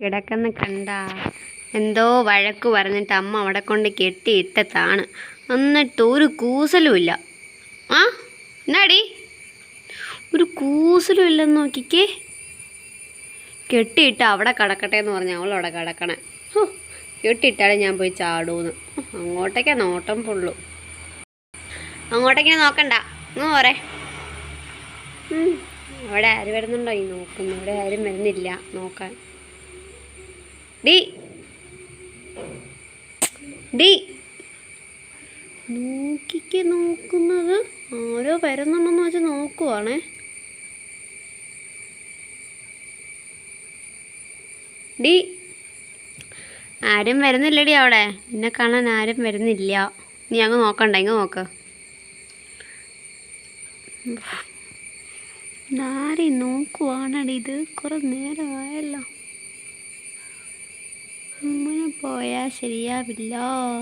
കിടക്കുന്ന കണ്ട. എന്തോ വഴക്ക് പറഞ്ഞിട്ട് അമ്മ അവിടെ കൊണ്ട് കെട്ടിയിട്ടതാണ് എന്നിട്ട് ഒരു കൂസലുമില്ല ആ? എന്നാടി? ഒരു കൂസലും ഇല്ലെന്ന് നോക്കിക്കേ. കെട്ടിയിട്ട് അവിടെ കിടക്കട്ടെ എന്ന് പറഞ്ഞ. അവൾ അവിടെ കിടക്കണേ. കെട്ടിയിട്ടാണ് ഞാൻ പോയി ചാടൂന്ന് അങ്ങോട്ടേക്കാ നോട്ടം പുള്ളു. അങ്ങോട്ടേക്കിനെ നോക്കണ്ട. അങ്ങ് പോരെ. അവിടെ ആര് വരുന്നുണ്ടോ ഈ നോക്കുന്നു ഇവിടെ ആരും വരുന്നില്ല നോക്കാൻ. ഡി. ഡി. നോക്കിക്ക് നോക്കുന്നത്. ഓരോ വരുന്നുണ്ടെന്ന് വെച്ച് നോക്കുവാണേ. ഡി. ആരും വരുന്നില്ലടി അവിടെ. എന്നെ കാണാൻ ആരും വരുന്നില്ല. നീ അങ്ങ് നോക്കണ്ട ഇങ്ങ് നോക്ക്. ആരെയും നോക്കുവാണടി ഇത്. കുറെ നേരമായല്ലോ. പോയാൽ ശരിയാവില്ല